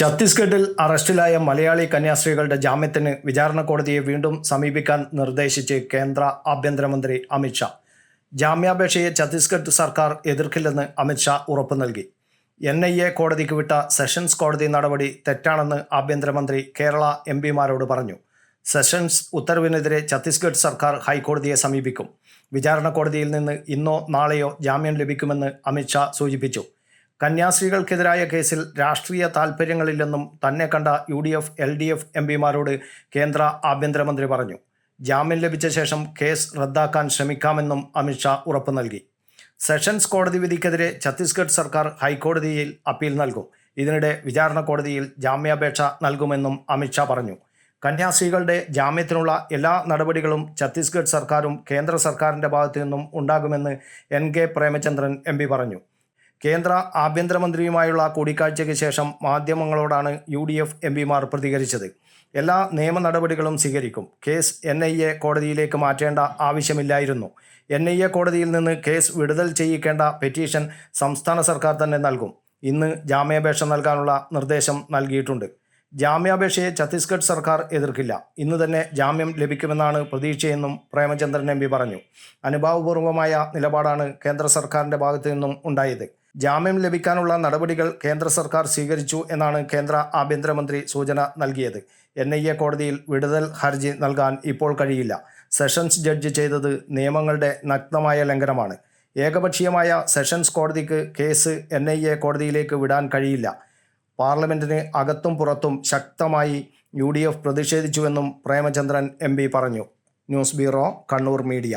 ഛത്തീസ്ഗഡിൽ അറസ്റ്റിലായ മലയാളി കന്യാസ്ത്രീകളുടെ ജാമ്യത്തിന് വിചാരണ കോടതിയെ വീണ്ടും സമീപിക്കാൻ നിർദ്ദേശിച്ച് കേന്ദ്ര ആഭ്യന്തരമന്ത്രി അമിത്ഷാ ജാമ്യാപേക്ഷയെ ഛത്തീസ്ഗഡ് സർക്കാർ എതിർക്കില്ലെന്ന് അമിത്ഷാ ഉറപ്പ് നൽകി. എൻ ഐ എ കോടതിക്ക് വിട്ട സെഷൻസ് കോടതി നടപടി തെറ്റാണെന്ന് ആഭ്യന്തരമന്ത്രി കേരള എം പിമാരോട് പറഞ്ഞു. സെഷൻസ് ഉത്തരവിനെതിരെ ഛത്തീസ്ഗഡ് സർക്കാർ ഹൈക്കോടതിയെ സമീപിക്കും. വിചാരണ കോടതിയിൽ നിന്ന് ഇന്നോ നാളെയോ ജാമ്യം ലഭിക്കുമെന്ന് അമിത്ഷാ സൂചിപ്പിച്ചു. കന്യാസ്ത്രീകൾക്കെതിരായ കേസിൽ രാഷ്ട്രീയ താൽപ്പര്യങ്ങളില്ലെന്നും തന്നെ കണ്ട U D F L D F M പിമാരോട് കേന്ദ്ര ആഭ്യന്തരമന്ത്രി പറഞ്ഞു. ജാമ്യം ലഭിച്ച ശേഷം കേസ് റദ്ദാക്കാൻ ശ്രമിക്കാമെന്നും അമിത്ഷാ ഉറപ്പു നൽകി. സെഷൻസ് കോടതി വിധിക്കെതിരെ ഛത്തീസ്ഗഡ് സർക്കാർ ഹൈക്കോടതിയിൽ അപ്പീൽ നൽകും. ഇതിനിടെ വിചാരണ കോടതിയിൽ ജാമ്യാപേക്ഷ നൽകുമെന്നും അമിത്ഷാ പറഞ്ഞു. കന്യാസ്ത്രീകളുടെ ജാമ്യത്തിനുള്ള എല്ലാ നടപടികളും ഛത്തീസ്ഗഡ് സർക്കാരും കേന്ദ്ര സർക്കാരിന്റെ ഭാഗത്തു നിന്നും ഉണ്ടാകുമെന്ന് എൻ കെ പ്രേമചന്ദ്രൻ എം പറഞ്ഞു. കേന്ദ്ര ആഭ്യന്തരമന്ത്രിയുമായുള്ള കൂടിക്കാഴ്ചയ്ക്ക് ശേഷം മാധ്യമങ്ങളോടാണ് യു ഡി എഫ് എം പിമാർ പ്രതികരിച്ചത്. എല്ലാ നിയമ നടപടികളും സ്വീകരിക്കും. കേസ് എൻ ഐ എ കോടതിയിലേക്ക് മാറ്റേണ്ട ആവശ്യമില്ലായിരുന്നു. എൻ ഐ എ കോടതിയിൽ നിന്ന് കേസ് വിടുതൽ ചെയ്യിക്കേണ്ട പെറ്റീഷൻ സംസ്ഥാന സർക്കാർ തന്നെ നൽകും. ഇന്ന് ജാമ്യാപേക്ഷ നൽകാനുള്ള നിർദ്ദേശം നൽകിയിട്ടുണ്ട്. ജാമ്യാപേക്ഷയെ ഛത്തീസ്ഗഡ് സർക്കാർ എതിർക്കില്ല. ഇന്ന് തന്നെ ജാമ്യം ലഭിക്കുമെന്നാണ് പ്രതീക്ഷയെന്നും പ്രേമചന്ദ്രൻ എം പി പറഞ്ഞു. അനുഭാവപൂർവമായ നിലപാടാണ് കേന്ദ്ര സർക്കാരിന്റെ ഭാഗത്തു നിന്നും ഉണ്ടായത്. ജാമ്യം ലഭിക്കാനുള്ള നടപടികൾ കേന്ദ്ര സർക്കാർ സ്വീകരിച്ചു എന്നാണ് കേന്ദ്ര ആഭ്യന്തരമന്ത്രി സൂചന നൽകിയത്. എൻ ഐ എ കോടതിയിൽ വിടുതൽ ഹർജി നൽകാൻ ഇപ്പോൾ കഴിയില്ല. സെഷൻസ് ജഡ്ജ് ചെയ്തത് നിയമങ്ങളുടെ നഗ്നമായ ലംഘനമാണ്. ഏകപക്ഷീയമായ സെഷൻസ് കോടതിക്ക് കേസ് എൻ ഐ എ കോടതിയിലേക്ക് വിടാൻ കഴിയില്ല. പാർലമെന്റിന് അകത്തും പുറത്തും ശക്തമായി യു ഡി എഫ് പ്രതിഷേധിച്ചുവെന്നും പ്രേമചന്ദ്രൻ എം പി പറഞ്ഞു. News bureau Kannur media.